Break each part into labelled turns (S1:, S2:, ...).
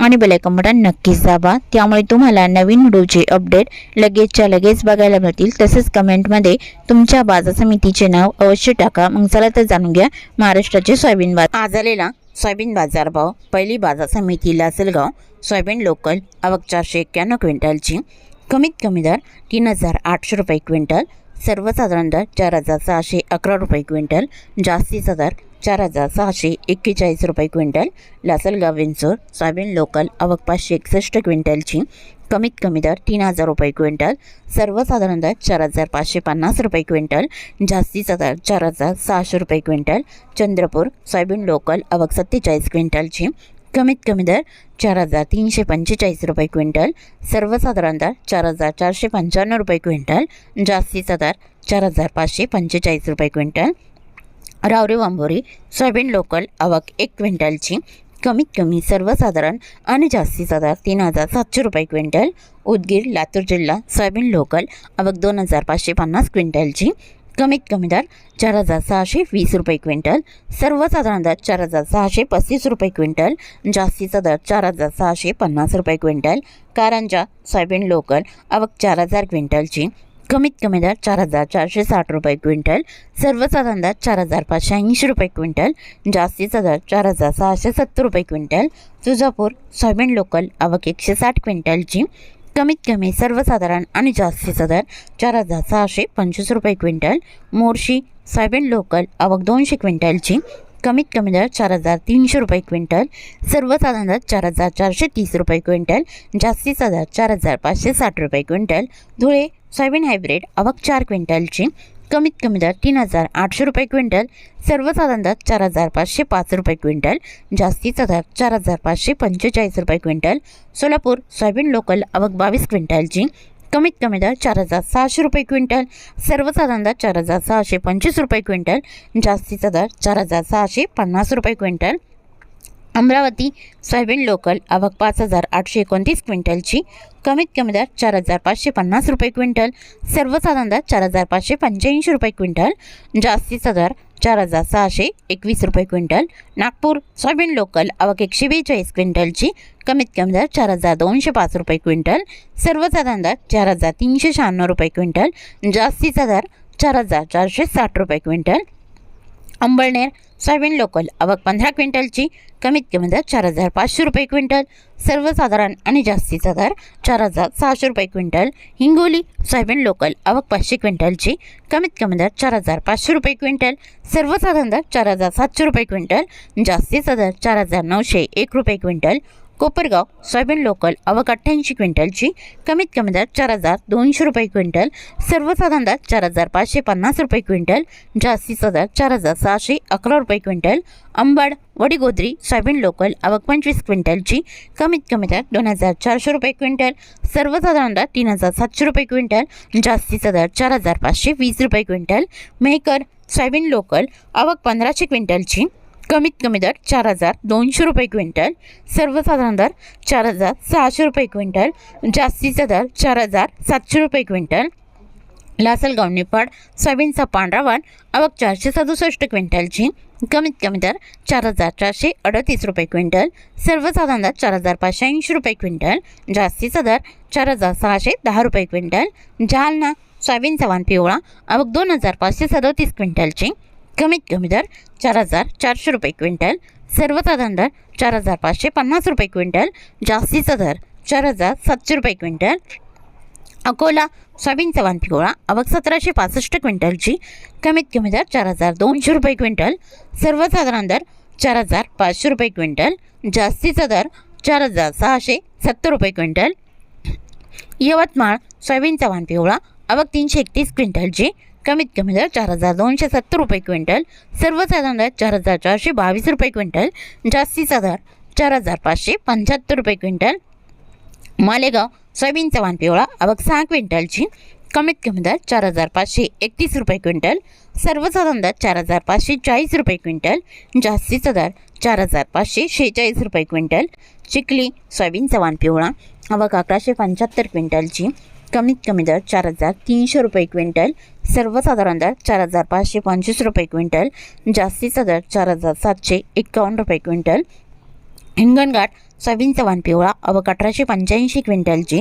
S1: आणि bell icon button नक्कीच दाबा. त्यामुळे तुम्हाला नवीन व्हिडिओचे अपडेट लगेचच्या लगेच बघायला मिळतील. तसेच कमेंटमध्ये तुमच्या बाजार समितीचे नाव अवश्य टाका. मग चला तर जाणून घ्या महाराष्ट्राचे सोयाबीन बाजार. आज आलेला सोयाबीन बाजारभाव पहिली बाजार समिती लासलगाव सोयाबीन लोकल आवक चारशे एक्क्याण्णव क्विंटलची. कमीत कमी दर तीन हजार आठशे रुपये क्विंटल. सर्वसाधारण दर चार हजार सहाशे अकरा रुपये क्विंटल. जास्तीचा दर चार हजार सहाशे एक्केचाळीस रुपये quintal. Lasalgaon Vinchur soybean local आवक पाचशे एकसष्ट क्विंटलची. कमीत कमी दर तीन हजार रुपये क्विंटल. सर्वसाधारण दर चार हजार पाचशे पन्नास रुपये क्विंटल. जास्तीचा दर चार हजार सहाशे रुपये क्विंटल. चंद्रपूर सोयाबीन लोकल आवक सत्तेचाळीस क्विंटलची. कमीत कमी दर चार हजार तीनशे पंचेचाळीस रुपये क्विंटल. सर्वसाधारण दर चार हजार चारशे पंच्याण्णव रुपये क्विंटल. जास्तीचा दर चार हजार पाचशे पंचेचाळीस रुपये क्विंटल. रावरी वांबोरी सोयाबीन लोकल आवक एक क्विंटलची कमीत कमी सर्वसाधारण आणि जास्तीचा दर तीन हजार सातशे रुपये क्विंटल. उदगीर लातूर जिल्हा सोयाबीन लोकल आवक दोन हजार पाचशे पन्नास क्विंटलची कमीत कमी दर चार हजार सहाशे वीस रुपये क्विंटल. सर्वसाधारण दर चार हजार सहाशे पस्तीस रुपये क्विंटल. जास्तीचा दर चार हजार सहाशे पन्नास रुपये क्विंटल. कारंजा सोयाबीन लोकल आवक चार हजार क्विंटलची कमीत कमी दर चार हजार चारशे साठ रुपये क्विंटल सर्वसाधारण दर चार हजार पाचशे ऐंशी रुपये क्विंटल जास्तीचा दर चार हजार सहाशे सत्तर रुपये क्विंटल तुळजापूर सोयाबीन लोकल आवक एकशे साठ क्विंटलची कमीत कमी सर्वसाधारण आणि जास्तीचा दर चार हजार सहाशे पंचवीस रुपये क्विंटल मोर्शी सोयाबीन लोकल आवक दोनशे क्विंटलची कमीत कमी दर चार हजार तीनशे रुपये क्विंटल सर्वसाधारण दर चार हजार चारशे तीस रुपये क्विंटल जास्तीचा दर चार हजार पाचशे साठ रुपये क्विंटल धुळे सोयाबीन हायब्रिड आवक चार क्विंटलची कमीत कमी दर तीन हजार आठशे रुपये क्विंटल सर्वसाधारण दर चार हजार पाचशे पाच रुपये क्विंटल जास्तीचा दर चार हजार पाचशे पंचेचाळीस रुपये क्विंटल सोलापूर सोयाबीन लोकल आवक बावीस क्विंटलची कमीत कमी दर चार हजार सहाशे रुपये क्विंटल सर्वसाधारण दर चार हजार सहाशे पंचवीस रुपये क्विंटल जास्तीचा दर चार हजार सहाशे पन्नास रुपये क्विंटल. अमरावती सोयाबीन लोकल आवक पाच हजार आठशे एकोणतीस क्विंटलची कमीत कमी दर चार हजार पाचशे पन्नास रुपये क्विंटल सर्वसाधारण दर चार हजार पाचशे पंच्याऐंशी रुपये क्विंटल जास्तीचा दर चार हजार सहाशे एकवीस रुपये क्विंटल. नागपूर सोयाबीन लोकल आवक एकशे बेचाळीस क्विंटलची कमीत कमी दर चार हजार दोनशे पाच रुपये क्विंटल. सर्वसाधारण दर चार हजार तीनशे शहाण्णव रुपये क्विंटल. जास्तीचा दर चार हजार चारशे साठ रुपये क्विंटल. Amalner soybean local. आवक पंधरा क्विंटलची कमीत कमी दर चार हजार पाचशे रुपये क्विंटल. सर्वसाधारण आणि जास्तीचा दर चार हजार सहाशे रुपये क्विंटल. हिंगोली सोयाबीन लोकल आवक पाचशे क्विंटलची कमीत कमी दर चार हजार पाचशे रुपये क्विंटल. सर्वसाधारण दर चार हजार सातशे रुपये क्विंटल. जास्तीचा दर चार हजार नऊशे एक रुपये क्विंटल. कोपरगाव सोयाबीन लोकल आवक अठ्ठ्याऐंशी क्विंटलची कमीत कमी दर चार हजार दोनशे रुपये क्विंटल सर्वसाधारण दर चार हजार पाचशे पन्नास रुपये क्विंटल जास्तीचा दर चार हजार सहाशे अकरा रुपये quintal Ambad Wadigodri soybean local आवक पंचवीस क्विंटलची कमीत कमी दर दोन हजार चारशे रुपये क्विंटल सर्वसाधारण दर तीन हजार सातशे रुपये क्विंटल जास्तीचा दर चार हजार पाचशे वीस रुपये क्विंटल मेहकर सोयाबीन लोकल आवक पंधराशे क्विंटलची कमीत कमी दर चार हजार दोनशे रुपये क्विंटल सर्वसाधारण दर चार हजार सहाशे रुपये क्विंटल जास्तीचा दर चार हजार सातशे रुपये क्विंटल. लासलगाव निफाड सोयाबीनचा पांढरा वाण आवक चारशे सदुसष्ट क्विंटलची कमीत कमी दर चार हजार चारशे अडतीस रुपये क्विंटल सर्वसाधारण दर चार हजार पाचशे ऐंशी रुपये क्विंटल जास्तीचा दर चार हजार सहाशे दहा रुपये क्विंटल. जालना सोयाबीनचा वाण पिवळा आवक दोन हजार पाचशे सदतीस क्विंटलची कमीत कमी दर चार हजार चारशे रुपये क्विंटल सर्वसाधारण दर चार हजार पाचशे पन्नास रुपये क्विंटल जास्तीचा दर चार हजार सातशे रुपये क्विंटल. अकोला सोयाबीन चव्हाण पिवळा आवक सतराशे पासष्ट क्विंटलची कमीत कमी दर चार हजार दोनशे रुपये क्विंटल सर्वसाधारण दर चार हजार पाचशे रुपये क्विंटल जास्तीचा दर चार हजार सहाशे सत्तर रुपये क्विंटल. यवतमाळ सोयाबीन चव्हाण पिवळा आवक तीनशे एकतीस क्विंटलची कमीत कमी दर चार हजार दोनशे सत्तर रुपये क्विंटल सर्वसाधारण दर चार हजार चारशे बावीस रुपये क्विंटल जास्तीचा दर चार हजार पाचशे पंच्याहत्तर रुपये क्विंटल. मालेगाव सोयाबीन वाण पिवळा आवक सहा क्विंटलची कमीत कमी दर चार हजार पाचशे एकतीस रुपये क्विंटल सर्वसाधारण दर चार हजार पाचशे चाळीस रुपये क्विंटल जास्तीचा दर चार हजार पाचशे शेहेचाळीस रुपये क्विंटल. चिखली सोयाबीन वाण पिवळा आवक अकराशे पंच्याहत्तर क्विंटलची कमीत कमी दर चार हजार तीनशे रुपये क्विंटल सर्वसाधारण दर चार हजार पाचशे पंचवीस रुपये क्विंटल जास्तीचा दर चार हजार सातशे एकावन्न रुपये क्विंटल. हिंगणघाट सोयाबीन चव्हाण पिवळा अवक अठराशे पंच्याऐंशी क्विंटलची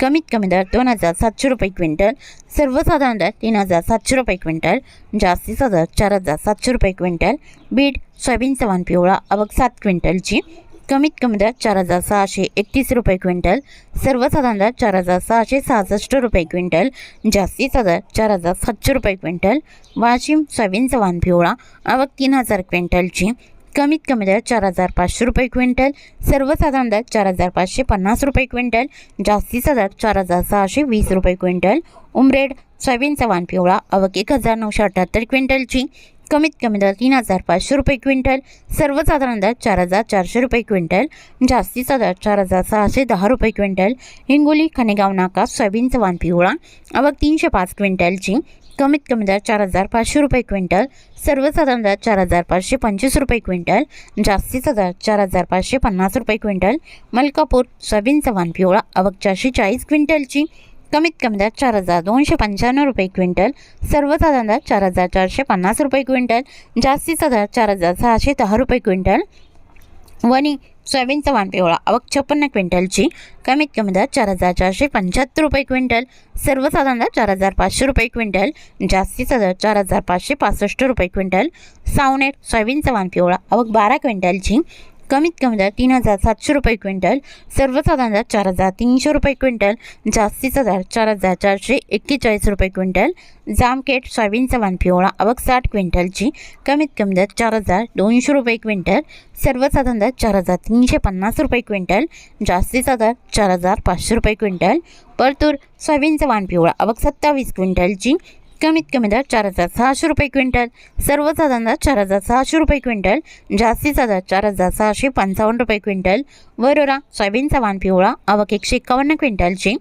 S1: कमीत कमी दर दोन हजार सातशे रुपये क्विंटल सर्वसाधारण दर तीन हजार सातशे रुपये क्विंटल जास्तीचा दर चार हजार सातशे रुपये क्विंटल. बीड सोयाबीन चव्हाण पिवळा अवक सात क्विंटलची कमीत कमी दर चार हजार सहाशे एकतीस रुपये क्विंटल सर्वसाधारण दर चार हजार सहाशे सहासष्ट रुपये क्विंटल जास्तीचा दर चार हजार सातशे रुपये क्विंटल वाशिम सोयाबीन चव्हाण पिवळा आवक तीन हजार क्विंटलची. कमीत कमी दर चार हजार पाचशे रुपये क्विंटल सर्वसाधारण दर चार हजार पाचशे पन्नास रुपये क्विंटल जास्तीचा दर चार हजार सहाशे वीस रुपये क्विंटल. उमरेड सोयाबीन चव्हाण पिवळा अवक एक हजार नऊशे अठ्ठ्याहत्तर क्विंटलची. कमीत कमी दर तीन हजार पाचशे रुपये क्विंटल सर्वसाधारण दर चार हजार चारशे रुपये क्विंटल जास्तीचा दर चार हजार सहाशे दहा रुपये क्विंटल हिंगोली खनेगाव नाका सोयाबीन चव्हाण पिवळा अवक तीनशे पाच क्विंटलची कमीत कमी दर चार हजार पाचशे रुपये क्विंटल सर्वसाधारण दर चार हजार पाचशे पंचवीस रुपये क्विंटल जास्तीचा दर चार हजार पाचशे पन्नास रुपये क्विंटल मलकापूर सोयाबीन चव्हाण पिवळा अवक चारशे चाळीस क्विंटलची कमीत कमी दर चार हजार दोनशे पंच्याण्णव रुपये क्विंटल सर्वसाधारण दर चार हजार चारशे पन्नास रुपये क्विंटल जास्तीचा दर चार हजार सहाशे दहा रुपये क्विंटल वणी सोयाबीनचा वाण पिवळा अवक छप्पन्न क्विंटलची कमीत कमी दर चार हजार चारशे पंच्याहत्तर रुपये क्विंटल सर्वसाधारण दर चार हजार पाचशे रुपये क्विंटल जास्तीचा दर चार हजार पाचशे पासष्ट रुपये क्विंटल सावनेर सोयाबीनचा वाण पिवळा अवक बारा क्विंटलची कमीत कमी दर तीन हजार सातशे रुपये क्विंटल सर्वसाधारण दर चार हजार तीनशे रुपये क्विंटल जास्तीचा दर चार हजार चारशे एक्केचाळीस रुपये क्विंटल जामखेड सोयाबीनचा चव्हाण पिवळा अवक साठ क्विंटलची कमीत कमी दर चार हजार दोनशे रुपये क्विंटल सर्वसाधारण दर चार हजार तीनशे पन्नास रुपये क्विंटल जास्तीचा दर चार हजार पाचशे रुपये क्विंटल परतूर सोयाबीनचा वाण पिवळा अवक सत्तावीस क्विंटलची कमीत कमी दर चार हजार सहाशे रुपये क्विंटल. सर्वसाधारण दर चार हजार सहाशे रुपये क्विंटल. जास्तीचा दर चार हजार सहाशे पंचावन्न रुपये क्विंटल. वरोरा सोयाबीन चव्हाण पिवळा आवक एकशे एकावन्न क्विंटलची.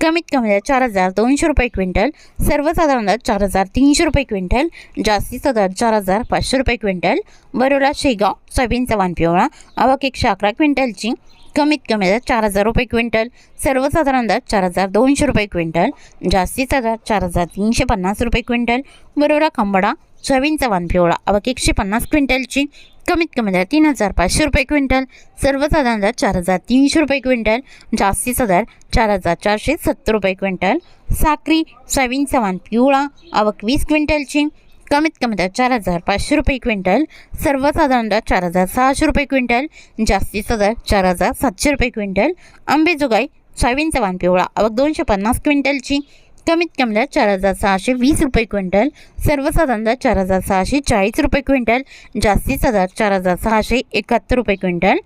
S1: कमीत कमी दर चार हजार दोनशे रुपये क्विंटल. सर्वसाधारण दर चार हजार तीनशे रुपये क्विंटल. जास्तीचा दर चार हजार पाचशे रुपये क्विंटल. वरोरा शेगाव सोयाबीन चव्हाण पिवळा आवक एकशे अकरा क्विंटलची. कमीत कमी दर चार हजार रुपये क्विंटल सर्वसाधारण दर चार हजार दोनशे रुपये क्विंटल जास्तीचा दर चार हजार तीनशे पन्नास रुपये क्विंटल बरोरा खंबडा सोयाबीन चव्हाण पिवळा अवक एकशे पन्नास क्विंटलची कमीत कमी दर तीन हजार पाचशे रुपये क्विंटल सर्वसाधारण दर चार हजार तीनशे रुपये क्विंटल जास्तीचा दर चार हजार चारशे सत्तर रुपये क्विंटल साक्री सोयाबीनचा चव्हाण पिवळा अवक वीस क्विंटलची कमीत कमी दर चार हजार पाचशे रुपये क्विंटल सर्वसाधारण दर चार हजार सहाशे रुपये क्विंटल जास्तीचा दर चार हजार सातशे रुपये क्विंटल आंबेजोगाई सोयाबीन चवान पिवळा अवक दोनशे पन्नास क्विंटलची कमीत कमी दर चार हजार सहाशे वीस रुपये क्विंटल सर्वसाधारण दर चार हजार सहाशे चाळीस रुपये क्विंटल जास्तीचा दर चार हजार सहाशे एकाहत्तर रुपये क्विंटल.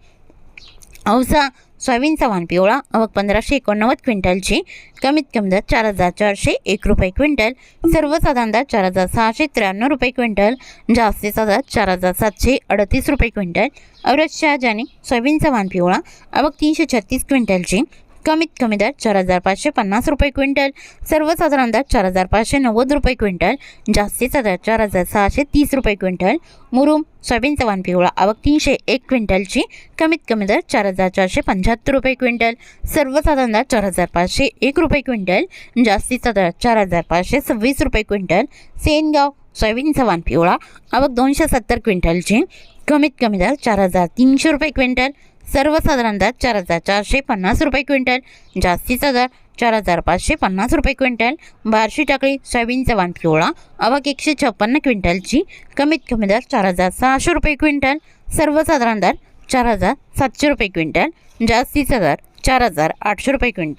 S1: औसा सोयाबीनचा वाण पिवळा अवघ पंधराशे एकोणनव्वद क्विंटलची कमीत कमी दर चार हजार चारशे एक रुपये क्विंटल. सर्वसाधारण दर चार हजार सहाशे त्र्याण्णव रुपये क्विंटल. जास्तीचा दर चार हजार सातशे अडतीस रुपये क्विंटल. औरत शहाजानी सोयाबीनचा वाण पिवळा अवक तीनशे छत्तीस क्विंटलची कमीत कमी दर चार हजार पाचशे पन्नास रुपये क्विंटल. सर्वसाधारण दर चार हजार पाचशे नव्वद रुपये क्विंटल. जास्तीचा दर चार हजार सहाशे तीस रुपये क्विंटल. मुरुम सोयाबीन चव्हाण पिवळा आवक तीनशे एक क्विंटलची कमीत कमी दर चार हजार चारशे पंच्याहत्तर रुपये क्विंटल. सर्वसाधारण दर चार हजार पाचशे एक रुपये क्विंटल. जास्तीचा दर चार हजार पाचशे सव्वीस रुपये क्विंटल. सेनगाव सोयाबीन चव्हाण पिवळा आवक दोनशे सत्तर क्विंटलची कमीत कमी दर चार हजार तीनशे रुपये क्विंटल. सर्वसाधारण दर चार हजार चारशे पन्नास रुपये क्विंटल जास्तीचा दर चार हजार पाचशे पन्नास रुपये क्विंटल बारशी टाकळी सोयाबीन वाण पिवळा अवाक एकशे छप्पन्न क्विंटलची कमीत कमी दर चार हजार सहाशे रुपये क्विंटल सर्वसाधारण दर चार हजार सातशे रुपये क्विंटल जास्तीचा दर चार हजार आठशे रुपये क्विंटल.